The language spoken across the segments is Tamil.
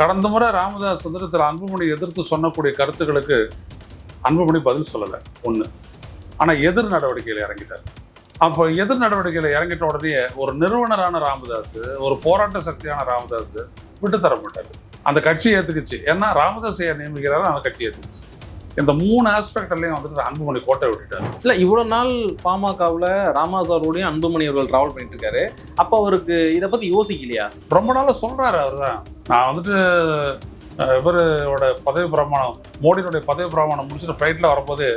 கடந்த முறை ராமதாஸ் வந்துட்டு அன்புமணி எதிர்த்து சொன்னக்கூடிய கருத்துக்களுக்கு அன்புமணி பதில் சொல்லலை. ஒன்று ஆனால் எதிர் நடவடிக்கையில் இறங்கிட்டார். அப்போ எதிர் நடவடிக்கையில் இறங்கிட்ட உடனே ஒரு நிறுவனரான ராமதாஸ் ஒரு போராட்ட சக்தியான ராமதாஸ் விட்டு மாட்டார் அந்த கட்சி ஏற்றுக்குச்சு ஏன்னா ராமதாஸ் ஐயா நியமிக்கிறாரு அந்த கட்சி ஏற்றுக்குச்சு இந்த மூணு ஆஸ்பெக்ட்லையும் வந்துட்டு அன்புமணி கோட்டை விட்டுட்டார். இல்ல இவ்வளவு நாள் பாமகவுல ராமதாஸ் அவரோடையும் அன்புமணி அவர்கள் டிராவல் பண்ணிட்டு இருக்காரு அப்ப அவருக்கு இதை பத்தி யோசிக்கலையா? ரொம்ப நாளாக சொல்கிறாரு அவர் தான். நான் வந்துட்டு இவரோட பதவி பிரமாணம் மோடியினுடைய பதவி பிரமாணம் முடிச்சுட்டு ஃப்ளைட்டில் வரும்போது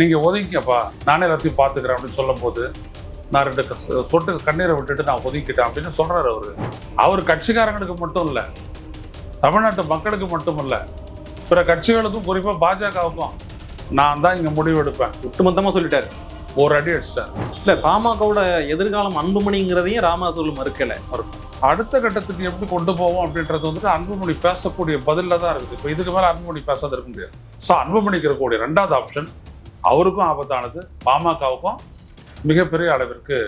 நீங்கள் ஒதுங்கிக்கப்பா நானே எல்லாத்தையும் பார்த்துக்கிறேன் அப்படின்னு சொல்லும்போது நான் ரெண்டு சொட்டு கண்ணீரை விட்டுட்டு நான் ஒதுக்கிட்டேன் அப்படின்னு சொல்கிறாரு அவர். அவர் கட்சிக்காரங்களுக்கு மட்டும் இல்லை தமிழ்நாட்டு மக்களுக்கு மட்டும் இல்லை பிற கட்சிகளுக்கும் குறிப்பாக பாஜகவுக்கும் நான் தான் இங்கே முடிவு எடுப்பேன். ஒட்டுமொத்தமா சொல்லிட்டாரு. ஒரு அடி அடிச்சிட்டார். இல்ல பாமகவோட எதிர்காலம் அன்புமணிங்கிறதையும் ராமதாஸ் அவர்கள் மறுக்கல. அடுத்த கட்டத்துக்கு எப்படி கொண்டு போவோம் அப்படின்றது வந்துட்டு அன்புமணி பேசக்கூடிய பதிலில் தான் இருக்குது. இப்போ இதுக்கு மேலே அன்புமணி பேசாத இருக்க முடியாது. ஸோ அன்புமணிக்கு இருக்கக்கூடிய ரெண்டாவது ஆப்ஷன் அவருக்கும் ஆபத்தானது பாமகவுக்கும் மிகப்பெரிய அளவிற்கு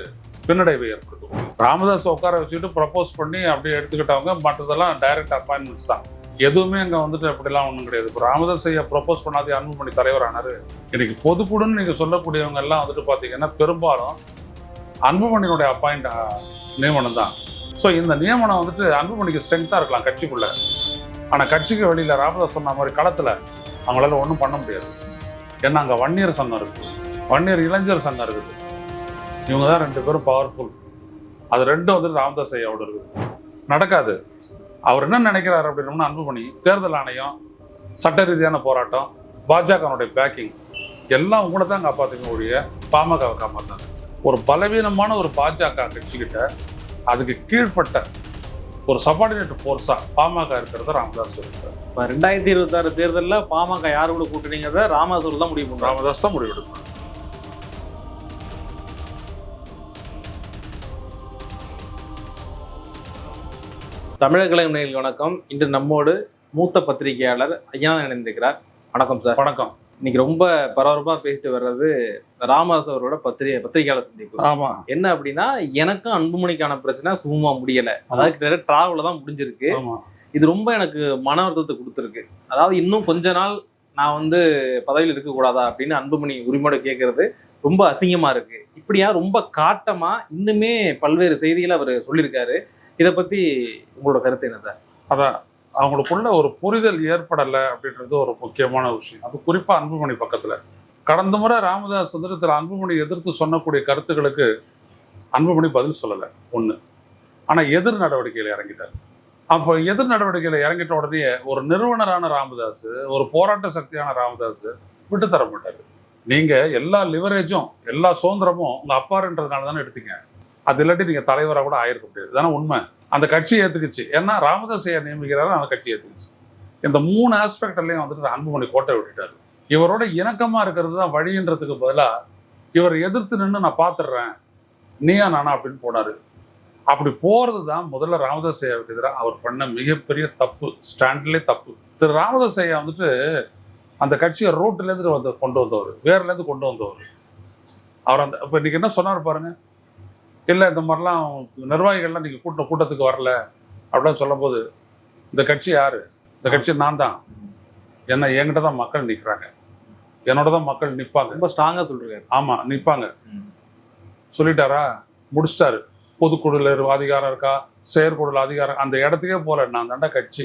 பின்னடைவை ஏற்படுத்தும். ராமதாஸ் உட்கார வச்சுட்டு ப்ரப்போஸ் பண்ணி அப்படியே எடுத்துக்கிட்டவங்க மற்றதெல்லாம் டைரக்ட் அப்பாயின்மெண்ட்ஸ் தான். எதுவுமே அங்கே வந்துட்டு அப்படிலாம் ஒன்றும் கிடையாது. இப்போ ராமதாஸ் ஐயா ப்ரொப்போஸ் பண்ணாதே அன்புமணி தலைவரானாரு. இன்னைக்கு பொதுக்குழுன்னு நீங்கள் சொல்லக்கூடியவங்க எல்லாம் வந்துட்டு பார்த்தீங்கன்னா பெரும்பாலும் அன்புமணியினுடைய அப்பாயிண்ட் நியமனம் தான். ஸோ இந்த நியமனம் வந்துட்டு அன்புமணிக்கு ஸ்ட்ரென்த்தாக இருக்கலாம் கட்சிக்குள்ளே. ஆனால் கட்சிக்கு வெளியில் ராமதாஸ் சொன்ன மாதிரி களத்தில் அவங்களால ஒன்றும் பண்ண முடியாது. ஏன்னா அங்கே வன்னியர் சங்கம் இருக்குது வன்னியர் இளைஞர் சங்கம் இருக்குது. இவங்க தான் ரெண்டு பேரும் பவர்ஃபுல் அது ரெண்டும் வந்துட்டு ராமதாஸ் ஐயாவோட இருக்குது. நடக்காது. அவர் என்ன நினைக்கிறாரு அப்படின்னோம்னா அன்புமணி தேர்தல் ஆணையம் சட்ட ரீதியான போராட்டம் பாஜகனுடைய பேக்கிங் எல்லாம் உங்களை தான் காப்பாற்றுங்க ஒழிய பாமகவை காப்பாற்றாங்க ஒரு பலவீனமான ஒரு பாஜக கட்சிக்கிட்ட அதுக்கு கீழ்ப்பட்ட ஒரு சபார்டினேட் ஃபோர்ஸாக பாமக இருக்கிறத ராமதாஸ் இருக்கிறார். இப்ப ரெண்டாயிரத்தி இருபத்தாறு தேர்தல்ல பாமக யார் கூட கூட்டணிங்கிறத ராமதாஸ் தான் முடிவு பண்றாங்க ராமதாஸ் தான் முடிவெடுப்பார் தமிழக கலைஞர் நேயர்களுக்கு வணக்கம். இன்று நம்மோடு மூத்த பத்திரிகையாளர் ஐயா இணைந்திருக்கிறார். வணக்கம் சார். வணக்கம். இன்னைக்கு ரொம்ப பரபரப்பா பேசிட்டு வர்றது ராமதாஸ் அவரோட பத்திரிகை பத்திரிகையாளர் சந்திப்பு. ஆமா. என்ன அப்படின்னா எனக்கும் அன்புமணிக்கான பிரச்சனை சுகமா முடியல. அதாவது கிட்டத்தட்ட டிராவல தான் முடிஞ்சிருக்கு. இது ரொம்ப எனக்கு மன வருத்தத்தை கொடுத்துருக்கு. அதாவது இன்னும் கொஞ்ச நாள் நான் வந்து பதவியில் இருக்கக்கூடாதா அப்படின்னு அன்புமணி உரிமையோட கேட்கறது ரொம்ப அசிங்கமா இருக்கு. இப்படியா ரொம்ப காட்டமா இன்னுமே பல்வேறு செய்திகளை அவர் சொல்லியிருக்காரு. இதை பற்றி உங்களோட கருத்து என்ன சார்? அதான் அவங்களுக்குள்ள ஒரு புரிதல் ஏற்படலை அப்படின்றது ஒரு முக்கியமான விஷயம். அது குறிப்பாக அன்புமணி பக்கத்தில். கடந்த முறை ராமதாஸ் சுந்தரத்தில் அன்புமணி எதிர்த்து சொன்னக்கூடிய கருத்துக்களுக்கு அன்புமணி பதில் சொல்லலை. ஒன்று ஆனால் எதிர் நடவடிக்கையில் இறங்கிட்டார். அப்போ எதிர் நடவடிக்கையில் இறங்கிட்ட உடனே ஒரு நிறுவனரான ராமதாஸ் ஒரு போராட்ட சக்தியான ராமதாஸ் விட்டு மாட்டார். நீங்கள் எல்லா லிவரேஜும் எல்லா சுதந்திரமும் உங்கள் அப்பாருன்றதுனால தானே எடுத்தீங்க. அது இல்லாட்டி நீங்க தலைவராக கூட ஆயிருக்க முடியாது. தானே உண்மை. அந்த கட்சி ஏத்துக்குச்சு. ஏன்னா ராமதாஸ் ஐயா நியமிக்கிறாரு அந்த கட்சி ஏத்துக்குச்சு. இந்த மூணு ஆஸ்பெக்ட்லையும் வந்துட்டு அன்புமணி கோட்டை விட்டுட்டாரு. இவரோட இணக்கமா இருக்கிறது தான் வழின்றதுக்கு பதிலாக இவர் எதிர்த்து நின்று நான் பார்த்துடுறேன் நீயா நானா அப்படின்னு போனார். அப்படி போகிறது தான் முதல்ல ராமதாஸ் ஐயாவுக்கு எதிராக அவர் பண்ண மிகப்பெரிய தப்பு ஸ்டாண்ட்லேயே தப்பு. திரு ராமதாஸ் ஐயா வந்துட்டு அந்த கட்சியை ரோட்டிலேருந்து வந்து கொண்டு வந்தவர். வேர்லேருந்து கொண்டு வந்தவர். அவர் அந்த இப்போ இன்றைக்கி என்ன சொன்னார் பாருங்கள் இல்லை இந்த மாதிரிலாம் நிர்வாகிகள்லாம் நீங்கள் கூட்ட கூட்டத்துக்கு வரல அப்படின்னு சொல்லும்போது இந்த கட்சி யாரு? இந்த கட்சி நான் தான் என்ன என்கிட்ட தான் மக்கள் நிற்கிறாங்க என்னோட தான் மக்கள் நிற்பாங்க ரொம்ப ஸ்ட்ராங்கா சொல்லிருக்காரு ஆமாம் நிற்பாங்க. சொல்லிட்டாரா? முடிச்சிட்டாரு. பொதுக்குழுல இரு- அதிகாரம் இருக்கா? செயற்குழுல அதிகாரம் அந்த இடத்துக்கே போல நான் தாண்டா கட்சி.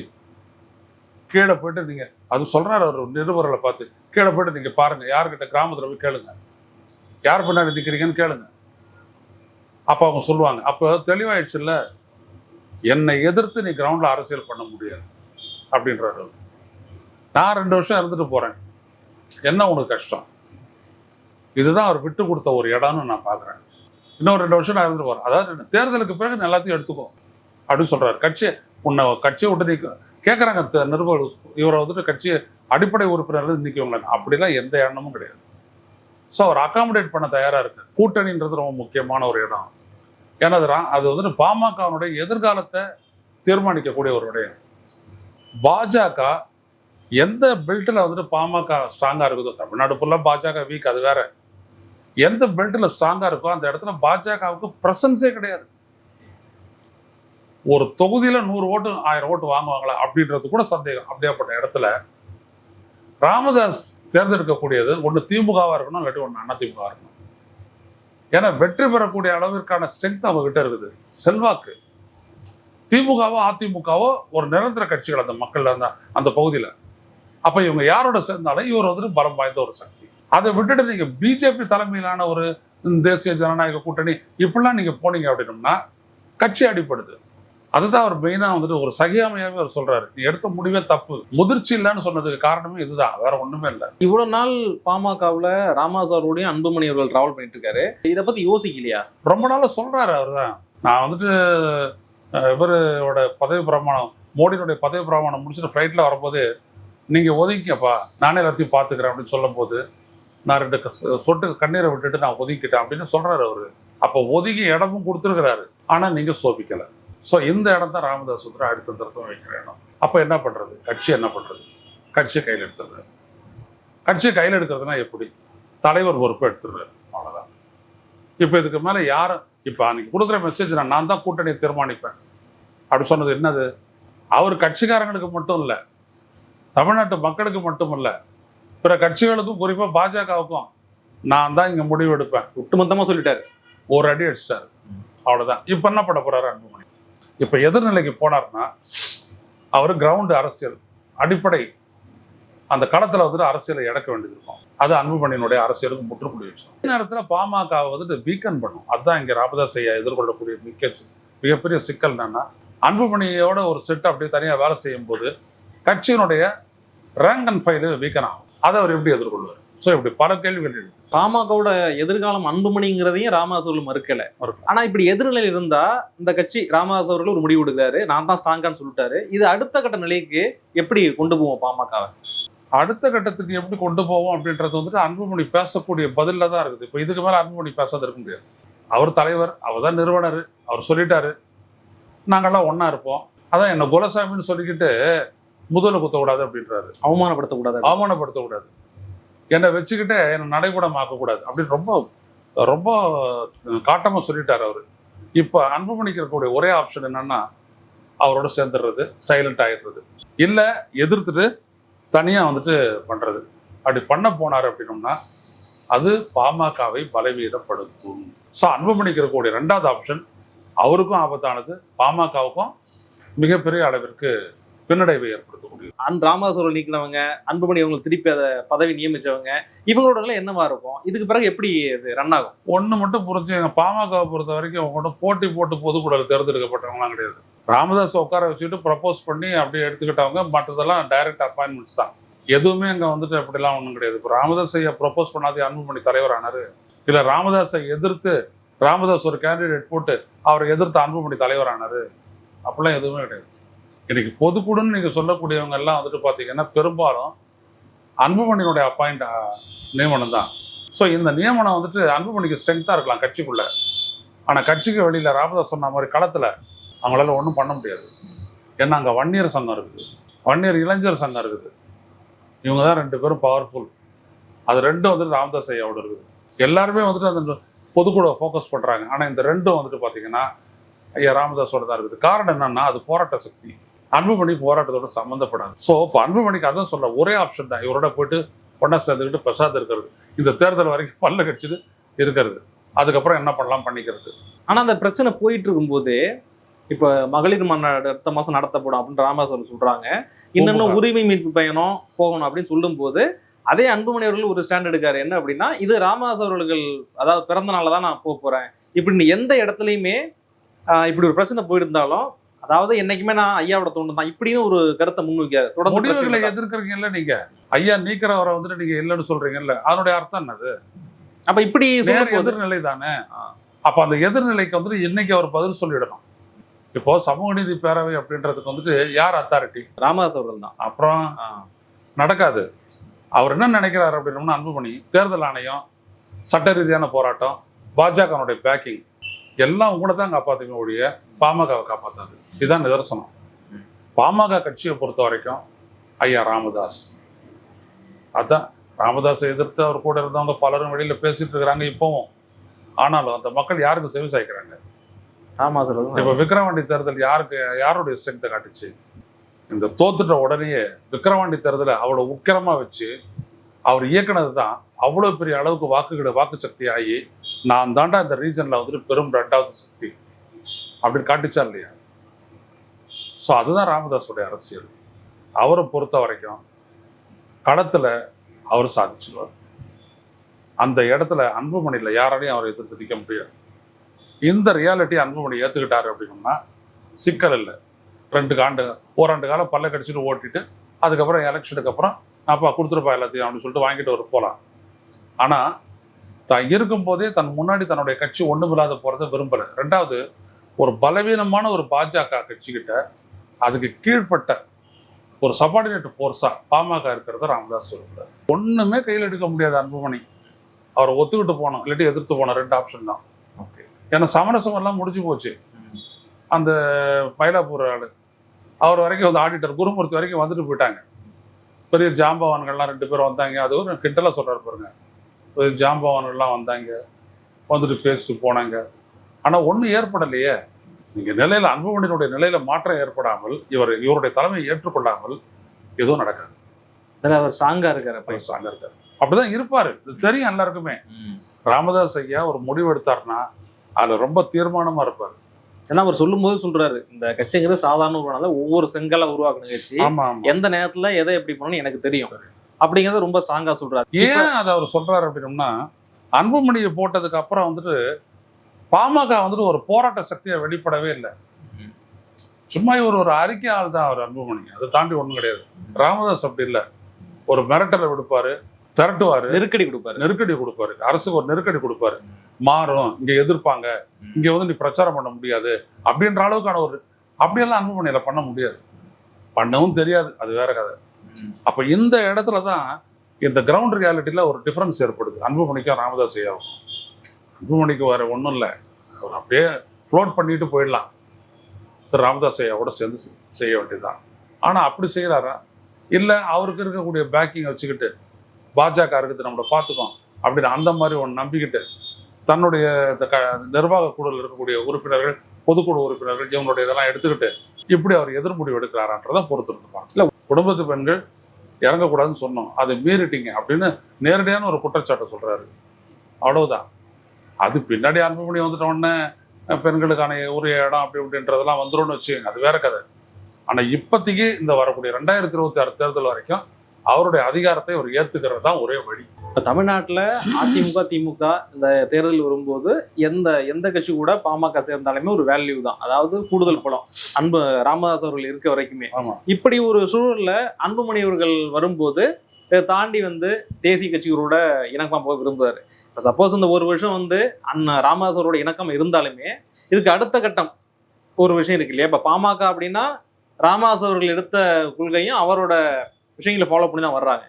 கீழே போயிட்டு நீங்க அது சொல்றாரு அவர் நிருபர்களை பார்த்து. கீழே போயிட்டு நீங்க பாருங்க யார்கிட்ட கிராமத்துல போய் கேளுங்க. யார் பின்னாடி நிற்கிறீங்கன்னு கேளுங்க. அப்போ அவங்க சொல்லுவாங்க அப்போ தெளிவாயிடுச்சுல்ல? என்னை எதிர்த்து நீ கிரவுண்டில் அரசியல் பண்ண முடியாது அப்படின்றார்கள். நான் ரெண்டு வருஷம் இருந்துட்டு போகிறேன் என்ன உனக்கு கஷ்டம்? இதுதான் அவர் விட்டு கொடுத்த ஒரு இடம்னு நான் பார்க்குறேன் இன்னும் ரெண்டு வருஷம் நான் இருந்துட்டு போகிறேன் அதாவது தேர்தலுக்கு பிறகு எல்லாத்தையும் எடுத்துக்கோ அப்படின்னு சொல்கிறார் கட்சியை உன்னை கட்சியை விட்டு நீ கேட்குறாங்க நிருபர்கள் இவரை வந்துட்டு கட்சியை அடிப்படை உறுப்பினர்கள் நிற்கவங்கள அப்படிலாம் எந்த எண்ணமும் கிடையாது. ஸோ அவர் அகாமடேட் பண்ண தயாராக இருக்கு கூட்டணின்றது ரொம்ப முக்கியமான ஒரு இடம். ஏன்னா அது அது வந்துட்டு பாமகனுடைய எதிர்காலத்தை தீர்மானிக்கக்கூடிய ஒரு விடயம். பாஜக எந்த பெல்ட்டில் வந்துட்டு பாமக ஸ்ட்ராங்காக இருக்குதோ தமிழ்நாடு ஃபுல்லாக பாஜக வீக் அது வேற. எந்த பெல்ட்டில் ஸ்ட்ராங்காக இருக்கோ அந்த இடத்துல பாஜகவுக்கு ப்ரெசன்ஸே கிடையாது. ஒரு தொகுதியில் நூறு ஓட்டு ஆயிரம் ஓட்டு வாங்குவாங்களா அப்படின்றது கூட சந்தேகம். அப்படியாப்பட்ட இடத்துல ராமதாஸ் தேர்ந்தெடுக்கக்கூடியது ஒன்று திமுகவாக இருக்கணும் இல்லாட்டி ஒன்று அண்ணா திமுக இருக்கணும். ஏன்னா வெற்றி பெறக்கூடிய அளவிற்கான ஸ்ட்ரென்த் அவங்ககிட்ட இருக்குது. செல்வாக்கு. திமுகவோ அதிமுகவோ ஒரு நிரந்தர கட்சிகள் அந்த மக்கள் அந்த அந்த பகுதியில். அப்போ இவங்க யாரோட சேர்ந்தாலும் இவர் வந்துட்டு பலம் வாய்ந்த ஒரு சக்தி. அதை விட்டுட்டு நீங்கள் பிஜேபி தலைமையிலான ஒரு தேசிய ஜனநாயக கூட்டணி இப்படிலாம் நீங்கள் போனீங்க அப்படின்னம்னா கட்சி அடிப்படுது அதுதான் அவர் மெயினாக வந்துட்டு ஒரு சகியாமையாவே அவர் சொல்றாரு. நீ எடுத்த முடிவே தப்பு. முதிர்ச்சி இல்லைன்னு சொன்னதுக்கு காரணமே இதுதான். வேற ஒண்ணுமே இல்லை. இவ்வளவு நாள் பாமகவுல ராமதாஸ் அவர்களுடையும் அன்புமணி அவர்கள் டிராவல் பண்ணிட்டு இருக்காரு. இதை பத்தி யோசிக்கலையா? ரொம்ப நாளா சொல்றாரு அவர் தான். நான் வந்துட்டு இவரோட பதவி பிரமாணம் மோடியினுடைய பதவி பிரமாணம் முடிச்சுட்டு ஃப்ளைட்டில் வரும்போது நீங்கள் ஒதுங்கிக்கப்பா நானே எல்லாத்தையும் பார்த்துக்கிறேன் அப்படின்னு சொல்லும்போது நான் ரெண்டு சொட்டு கண்ணீரை விட்டுட்டு நான் ஒதுக்கிட்டேன் அப்படின்னு சொல்றாரு அவரு. அப்போ ஒதுங்கி இடமும் கொடுத்துருக்கிறாரு. ஆனால் நீங்கள் சோபிக்கலை. ஸோ இந்த இடம் தான் ராமதாஸ் வந்து அடுத்த திருத்தம் வைக்கிற இடம். அப்போ என்ன பண்ணுறது கட்சி என்ன பண்ணுறது கட்சியை கையில் எடுத்துடுறாரு. கட்சியை கையில் எடுக்கிறதுனா எப்படி? தலைவர் பொறுப்பு எடுத்துடுறாரு. அவ்வளோதான் இப்போ இதுக்கு மேலே யார்? இப்போ அன்னைக்கு கொடுக்குற மெசேஜ் நான் நான் தான் கூட்டணியை தீர்மானிப்பேன். அப்படி சொன்னது என்னது? அவர் கட்சிக்காரங்களுக்கு மட்டும் இல்லை தமிழ்நாட்டு மக்களுக்கு மட்டும் இல்லை பிற கட்சிகளுக்கும் குறிப்பாக பாஜகவுக்கும் நான் தான் இங்கே முடிவு எடுப்பேன். ஒட்டுமொத்தமா சொல்லிட்டாரு. ஒரு அடி அடிச்சிட்டாரு. அவ்வளோதான் இப்போ என்ன பண்ண போறாரு அன்புமணி? இப்போ எதிர்நிலைக்கு போனார்னா அவர் கிரவுண்டு அரசியல் அடிப்படை அந்த களத்தில் வந்துட்டு அரசியலை இழக்க வேண்டியது இருக்கும். அது அன்புமணியினுடைய அரசியலுக்கு முற்றுப்புள்ளி வச்சு இந்த நேரத்தில் பாமக வந்துட்டு வீக்கன் பண்ணும். அதுதான் இங்கே ராமதாஸ் ஐயா எதிர்கொள்ளக்கூடிய மிக்க மிகப்பெரிய சிக்கல் என்னன்னா அன்புமணியோட ஒரு செட் அப்படியே தனியாக வேலை செய்யும் போது கட்சியினுடைய ரேங்க் அண்ட் ஃபைலு வீக்கன் ஆகும். அதை அவர் எப்படி எதிர்கொள்வார்? ஸோ இப்படி பல கேள்விகள் இருக்கு. பாமகவோட எதிர்காலம் அன்புமணிங்கிறதையும் ராமதாஸ் அவர்கள் மறுக்கல. ஆனா இப்படி எதிர்நிலை இருந்தா இந்த கட்சி ராமதாஸ் அவர்கள் ஒரு முடிவு எடுக்கிறாரு. நான் தான் ஸ்ட்ராங்கான்னு சொல்லிட்டாரு. இது அடுத்த கட்ட நிலைக்கு எப்படி கொண்டு போவோம் பாமகவை? அடுத்த கட்டத்துக்கு எப்படி கொண்டு போவோம் அப்படின்றது வந்துட்டு அன்புமணி பேசக்கூடிய பதிலில் தான் இருக்குது. இப்போ இதுக்கு மேலே அன்புமணி பேசாத இருக்க முடியாது. அவர் தலைவர் அவர் தான் நிறுவனர் அவர் சொல்லிட்டாரு. நாங்கள்லாம் ஒன்றா இருப்போம். அதான் என்ன குலசாமின்னு சொல்லிக்கிட்டு முதல்ல குத்தக்கூடாது அப்படின்றாரு. அவமானப்படுத்தக்கூடாது. அவமானப்படுத்தக்கூடாது. என்னை வச்சுக்கிட்டு என்னை நடைபடம் ஆக்கக்கூடாது அப்படின்னு ரொம்ப ரொம்ப காட்டமாக சொல்லிட்டார் அவர். இப்போ அன்புமணிக்கு இருக்கக்கூடிய ஒரே ஆப்ஷன் என்னன்னா அவரோட சேர்ந்துடுறது சைலண்ட் ஆகிடுறது இல்லை எதிர்த்துட்டு தனியாக வந்துட்டு பண்ணுறது அப்படி பண்ண போனார் அப்படின்னோம்னா அது பாமகவை பலவீனப்படுத்தும். ஸோ அன்புமணிக்கு இருக்கக்கூடிய ரெண்டாவது ஆப்ஷன் அவருக்கும் ஆபத்தானது பாமகவுக்கும் மிகப்பெரிய அளவிற்கு பின்னடைவை ஏற்படுத்தக்கூடியது அன் ராமதாஸ் அவர்கள் நீக்கினவங்க அன்புமணி அவங்களுக்கு திருப்பி அதை பதவி நியமிச்சவங்க இவங்களோட எல்லாம் என்னவா இருக்கும்? இதுக்கு பிறகு எப்படி இது ரன் ஆகும்? ஒன்று மட்டும் புரிஞ்சுங்க பாமகவை பொறுத்த வரைக்கும் அவங்க மட்டும் போட்டி போட்டு பொதுக்கூடல் தேர்ந்தெடுக்கப்பட்டவங்களாம் கிடையாது. ராமதாஸ் உட்கார வச்சுக்கிட்டு ப்ரப்போஸ் பண்ணி அப்படியே எடுத்துக்கிட்டவங்க மற்றதெல்லாம் டைரக்ட் அப்பாயின்மெண்ட்ஸ் தான். எதுவுமே அங்கே வந்துட்டு அப்படிலாம் ஒன்றும் கிடையாது. இப்போ ராமதாஸ் ஐயா ப்ரப்போஸ் பண்ணாதே அன்புமணி தலைவர் ஆனாரு இல்லை ராமதாஸை எதிர்த்து ராமதாஸ் ஒரு கேண்டிடேட் போட்டு அவரை எதிர்த்து அன்புமணி தலைவர் ஆனாரு அப்படிலாம் எதுவுமே கிடையாது. இன்னைக்கு பொதுக்குடுன்னு நீங்கள் சொல்லக்கூடியவங்க எல்லாம் வந்துட்டு பார்த்தீங்கன்னா பெரும்பாலும் அன்புமணியினுடைய அப்பாயிண்ட் நியமனம் தான் ஸோ இந்த நியமனம் வந்துட்டு அன்புமணிக்கு ஸ்ட்ரென்த்தாக இருக்கலாம் கட்சிக்குள்ளே. ஆனால் கட்சிக்கு வெளியில் ராமதாஸ் சொன்ன மாதிரி களத்தில் அவங்களால ஒன்றும் பண்ண முடியாது. ஏன்னா அங்கே வன்னியர் சங்கம் இருக்குது. வன்னியர் இளைஞர் சங்கம் இருக்குது. இவங்க தான் ரெண்டு பேரும் பவர்ஃபுல் அது ரெண்டும் வந்துட்டு ராமதாஸ் ஐயாவோட இருக்குது. எல்லாருமே வந்துட்டு அந்த பொதுக்குழு ஃபோக்கஸ் பண்ணுறாங்க ஆனால் இந்த ரெண்டும் வந்துட்டு பார்த்தீங்கன்னா ஐயா ராமதாஸோட தான் இருக்குது. காரணம் என்னன்னா அது போராட்ட சக்தி. அன்புமணி போராட்டத்தோட சம்மந்தப்படாது ஸோ இப்போ அன்புமணிக்கு அதான் சொல்ல ஒரே ஆப்ஷன் தான். இவரோட போயிட்டு ஒன்றா சேர்ந்துக்கிட்டு பிரசாத் இருக்கிறது. இந்த தேர்தல் வரைக்கும் பல்ல கடிச்சிட்டு இருக்கிறது. அதுக்கப்புறம் என்ன பண்ணலாம் பண்ணிக்கிறது. ஆனா அந்த பிரச்சனை போயிட்டு இருக்கும்போது இப்ப மகளிர் மாநாடு அடுத்த மாசம் நடத்தப்படும் அப்படின்னு ராமதாஸ் சொல்றாங்க. இன்னும். உரிமை மீட்பு பயணம் போகணும் அப்படின்னு சொல்லும்போது அதே அன்புமணி அவர்கள் ஒரு ஸ்டாண்ட் எடுக்காரு. என்ன அப்படின்னா இது ராமதாஸ் அவர்கள் அதாவது பிறந்த நாள்ல தான் நான் போக போறேன். இப்படி எந்த இடத்துலையுமே இப்படி ஒரு பிரச்சனை போயிருந்தாலும் அதாவது என்னைக்குமே நான் ஐயாவோட தோணும் தான். இப்படின்னு ஒரு கருத்தை முன்வைக்காரு தொடர்ந்து முடிவுகளை. எதிர்க்கிறீங்கல்ல நீங்க? ஐயா நீக்கிறவரை வந்துட்டு நீங்க இல்லைன்னு சொல்றீங்கல்ல? அதனுடைய அர்த்தம் என்னது? அப்ப இப்படி எதிர்நிலை தானே? அப்ப அந்த எதிர்நிலைக்கு வந்துட்டு இன்னைக்கு அவர் பதில் சொல்லிடணும். இப்போ சமூக நீதி பேரவை அப்படின்றதுக்கு வந்துட்டு யார் அத்தாரிட்டி ராமதாஸ் அவர்கள் தான். அப்புறம். நடக்காது. அவர் என்ன நினைக்கிறாரு அப்படின்னோம்னா அன்புமணி தேர்தல் ஆணையம் சட்ட ரீதியான போராட்டம் பாஜகனுடைய பேக்கிங் எல்லாம் உங்களை தான் காப்பாற்றுங்க ஒழிய பாமகவை காப்பாத்தாது. இதுதான் நிதர்சனம். பாமக கட்சியை பொறுத்த வரைக்கும் ஐயா ராமதாஸ். அதான் ராமதாஸை எதிர்த்து அவர் கூட இருந்தவங்க பலரும் வெளியில் பேசிட்டு இருக்கிறாங்க இப்போவும். ஆனாலும் அந்த மக்கள் யாருக்கு செவி சாய்க்கிறாங்க? ராமதாஸ் அவர்கள் இப்ப விக்கிரவாண்டி தேர்தல் யாருக்கு யாருடைய ஸ்ட்ரென்த்தை காட்டுச்சு? இந்த தோத்துட்ட உடனேயே விக்கிரவாண்டி தேர்தலை அவ்வளோ உக்கிரமா வச்சு அவர் இயக்குனது தான் அவ்வளோ பெரிய அளவுக்கு வாக்குகளை வாக்கு சக்தி ஆகி நான் தாண்டா இந்த ரீஜனில் வந்துட்டு பெரும் ரெண்டாவது சக்தி. அப்படின்னு காட்டுச்சா இல்லையா? ஸோ அதுதான் ராமதாஸுடைய அரசியல். அவரை பொறுத்த வரைக்கும் களத்தில் அவர் சாதிச்சிருவார். அந்த இடத்துல அன்புமணியில் யாராலையும் அவரை எதிர்த்து நிற்க முடியாது. இந்த ரியாலிட்டி அன்புமணி ஏற்றுக்கிட்டாரு அப்படின்னா சிக்கல் இல்லை. ரெண்டு ஆண்டு ஓராண்டு காலம் பல்ல கடிச்சிட்டு ஓட்டிட்டு அதுக்கப்புறம் எலெக்ஷனுக்கு அப்புறம் அப்பா கொடுத்துருப்பா எல்லாத்தையும் அப்படின்னு சொல்லிட்டு வாங்கிட்டு வர போகலாம் ஆனால் தான் இருக்கும்போதே தன் முன்னாடி தன்னுடைய கட்சி ஒன்றுமில்லாத போகிறத விரும்பலை. ரெண்டாவது ஒரு பலவீனமான ஒரு பாஜக கட்சிக்கிட்ட அதுக்கு கீழ்ப்பட்ட ஒரு சபார்டினேட் ஃபோர்ஸாக பாமக இருக்கிறத ராமதாஸ் சொல்லுறாரு ஒன்றுமே கையில் எடுக்க முடியாது அன்புமணி. அவரை ஒத்துக்கிட்டு போனோம் இல்லாட்டி எதிர்த்து போனோம் ரெண்டு ஆப்ஷன் தான். ஓகே ஏன்னா சமரசம் எல்லாம் முடிஞ்சு போச்சு. அந்த மயிலாப்பூர் ஆளு அவர் வரைக்கும் வந்து ஆடிட்டர் குருமூர்த்தி வரைக்கும் வந்துட்டு போயிட்டாங்க. பெரிய ஜாம்பவான்கள்லாம் ரெண்டு பேரும் வந்தாங்க. அது ஒரு கிண்டலாக சொல்கிறாரு பாருங்க. பெரிய ஜாம்பவான்கள்லாம் வந்தாங்க வந்துட்டு பேசிட்டு போனாங்க. ஆனால் ஒன்றும் ஏற்படலையே. நீங்கள் நிலையில் அன்புமணியினுடைய நிலையில் மாற்றம் ஏற்படாமல் இவர் இவருடைய தலைமையை ஏற்றுக்கொள்ளாமல் எதுவும் நடக்காது. இதுல அவர் ஸ்ட்ராங்கா இருக்காரு அப்ப. ஸ்ட்ராங்காக இருக்காரு. அப்படிதான் இருப்பார். இது தெரியும் எல்லாருக்குமே. ராமதாஸ் ஐயா ஒரு முடிவு எடுத்தாருன்னா அதில் ரொம்ப தீர்மானமாக இருப்பார். ஏன்னா அவர் சொல்லும்போது சொல்றாரு இந்த கட்சிங்கிறது சாதாரண உருவானது ஒவ்வொரு செங்கலா உருவாக்குன கட்சி. எந்த நேரத்துல எதை எப்படி பண்ணணும் எனக்கு தெரியும். அப்படிங்கறத ரொம்ப ஸ்ட்ராங்கா சொல்றாரு. ஏன் அதை அவர் சொல்றாரு அப்படின்னம்னா அன்புமணியை போட்டதுக்கு அப்புறம் வந்துட்டு பாமக வந்துட்டு ஒரு போராட்ட சக்தியை வெளிப்படவே இல்லை. சும்மா இவர் ஒரு அறிக்கை ஆள் தான் அவர் அன்புமணி. அதை தாண்டி ஒண்ணும் கிடையாது. ராமதாஸ் அப்படி இல்லை. ஒரு மிரட்டலை விடுப்பாரு திரட்டுவாரு நெருக்கடி கொடுப்பாரு. நெருக்கடி கொடுப்பாரு. அரசுக்கு ஒரு நெருக்கடி கொடுப்பாரு. மாறும் இங்க எதிர்ப்பாங்க. இங்க வந்து நீ பிரச்சாரம் பண்ண முடியாது. அப்படின்ற அளவுக்கான ஒரு அப்படியெல்லாம் அன்புமணியில பண்ண முடியாது. பண்ணவும் தெரியாது. அது வேற கதை. அப்போ இந்த இடத்துல தான் இந்த கிரவுண்ட் ரியாலிட்டியில் ஒரு டிஃப்ரென்ஸ் ஏற்படுது. அன்புமணிக்கும் ராமதாஸ் ஐயாவும் அன்புமணிக்கு வர ஒன்றும் இல்லை. அவர் அப்படியே ஃப்ளோட் பண்ணிட்டு போயிடலாம். திரு ராமதாஸ் ஐயாவோட சேர்ந்து செய்ய வேண்டியதுதான். ஆனா அப்படி செய்யறாரா இல்லை அவருக்கு இருக்கக்கூடிய பேக்கிங் வச்சுக்கிட்டு பாஜக இருக்குது நம்மளை பார்த்துக்கோம் அப்படின்னு அந்த மாதிரி ஒன்று நம்பிக்கிட்டு தன்னுடைய இந்த க நிர்வாக குழுவில் இருக்கக்கூடிய உறுப்பினர்கள் பொதுக்குழு உறுப்பினர்கள் இவங்களுடைய இதெல்லாம் எடுத்துக்கிட்டு இப்படி அவர் எதிர்முடிவு எடுக்கிறாரான்றதை பொறுத்திருந்துப்பாங்க இல்லை குடும்பத்து பெண்கள் இறங்கக்கூடாதுன்னு சொன்னோம். அதை மீறிட்டீங்க அப்படின்னு நேரடியான ஒரு குற்றச்சாட்டை சொல்கிறாரு அவ்வளவுதான். அது பின்னாடி அன்புமணி வந்துட்ட உடனே பெண்களுக்கான உரிய இடம் அப்படி இப்படின்றதெல்லாம் வந்துரும்னு வச்சுக்கோங்க. அது வேற கதை. ஆனால் இப்போதைக்கு இந்த வரக்கூடிய ரெண்டாயிரத்தி இருபத்தி ஆறு தேர்தல் வரைக்கும் அவருடைய அதிகாரத்தை அவர் ஏற்றுக்கிறது தான் ஒரே வழி. இப்ப தமிழ்நாட்டுல அதிமுக திமுக இந்த தேர்தல் வரும்போது எந்த எந்த கட்சி கூட பாமக சேர்ந்தாலுமே ஒரு வேல்யூ தான். அதாவது கூடுதல் பலம். அன்பு ராமதாஸ் அவர்கள் இருக்க வரைக்குமே. இப்படி ஒரு சூழல்ல அன்புமணி அவர்கள் வரும்போது இதை தாண்டி வந்து தேசிய கட்சிகளோட இணக்கமா போக விரும்புறாரு இப்போ சப்போஸ் இந்த ஒரு வருஷம் வந்து அண்ணன் ராமதாஸ் அவரோட இணக்கம் இருந்தாலுமே இதுக்கு அடுத்த கட்டம் ஒரு விஷயம் இருக்கு இல்லையா? இப்போ பாமக அப்படின்னா ராமதாஸ் அவர்கள் எடுத்த கொள்கையும் அவரோட விஷயங்களை ஃபாலோ பண்ணி தான் வர்றாங்க.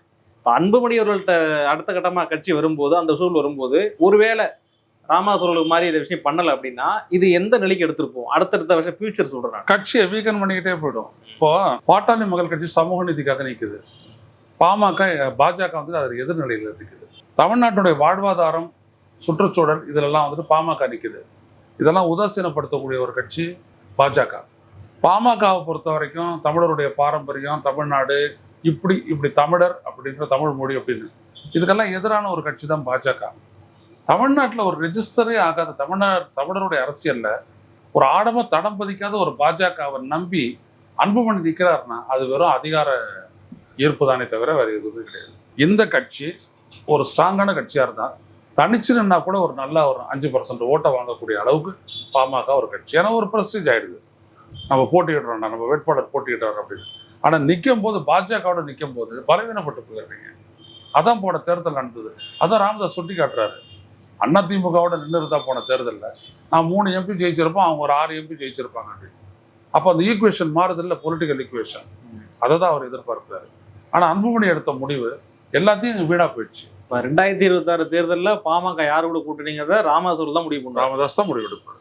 அன்புமணி அவர்கள்ட்ட அடுத்த கட்டமாக கட்சி வரும்போது அந்த சூழல் வரும்போது ஒருவேளை ராமாசுரலுக்கு மாதிரி இந்த விஷயம் பண்ணலை அப்படின்னா இது எந்த நிலைக்கு எடுத்திருப்போம்? அடுத்தடுத்த வருஷம் ஃபியூச்சர் சொல்றேன் கட்சியை வீக்கன் பண்ணிக்கிட்டே போயிடும். இப்போ பாட்டாளி மக்கள் கட்சி சமூக நீதிக்காக நிற்குது பாமக பாஜக வந்து அது எதிர்நிலையில் நிற்குது தமிழ்நாட்டுடைய வாழ்வாதாரம் சுற்றுச்சூழல் இதிலெல்லாம் வந்துட்டு பாமக நிற்குது இதெல்லாம் உதாசீனப்படுத்தக்கூடிய ஒரு கட்சி பாஜக. பாமகவை பொறுத்த வரைக்கும் தமிழருடைய பாரம்பரியம் தமிழ்நாடு இப்படி இப்படி தமிழர் அப்படின்ற தமிழ் மொழி அப்படின்னு. இதுக்கெல்லாம் எதிரான ஒரு கட்சி தான் பாஜக. தமிழ்நாட்டில் ஒரு ரெஜிஸ்டரே ஆகாத தமிழ்நாடு தமிழருடைய அரசியல்ல ஒரு ஆடம தடம் பதிக்காத ஒரு பாஜகவை நம்பி அன்புமணி நிற்கிறாருன்னா அது வெறும் அதிகார ஈர்ப்பு தானே தவிர வேறு எதுவுமே கிடையாது. இந்த கட்சி ஒரு ஸ்ட்ராங்கான கட்சியாக இருந்தால் தனிச்சு நின்னா கூட ஒரு நல்ல ஒரு அஞ்சு பர்சன்ட் ஓட்டை வாங்கக்கூடிய அளவுக்கு பாமக ஒரு கட்சி. ஏன்னா ஒரு ப்ரெஸ்டீஜ் ஆயிடுது. நம்ம போட்டியிடுறோம்டா நம்ம வேட்பாளர் போட்டியிடுறாரு அப்படின்னு. ஆனால் நிற்கும் போது பாஜகவோட நிற்கும் போது பலவீனப்பட்டு போயிடுறீங்க. அதான் போன தேர்தல் நடந்தது. அதான் ராமதாஸ் சுட்டி காட்டுறாரு. அதிமுகவோட நின்று இருந்தா போன தேர்தலில். நான் மூணு எம்பி ஜெயிச்சிருப்போம் அவங்க ஒரு ஆறு எம்பி ஜெயிச்சிருப்பாங்க அப்படின்னு அப்போ அந்த ஈக்குவேஷன் மாறுதில்ல பொலிட்டிக்கல் ஈக்குவேஷன் அதை தான் அவர் எதிர்பார்க்கிறாரு. ஆனால் அன்புமணி எடுத்த முடிவு எல்லாத்தையும் வீணாக போயிடுச்சு. இப்போ ரெண்டாயிரத்தி இருபத்தாறு தேர்தலில் பாமக யார் கூட கூட்டணிங்கிறத ராமதாஸ் தான் முடிவு பண்றாங்க ராமதாஸ் தான் முடிவெடுப்பார்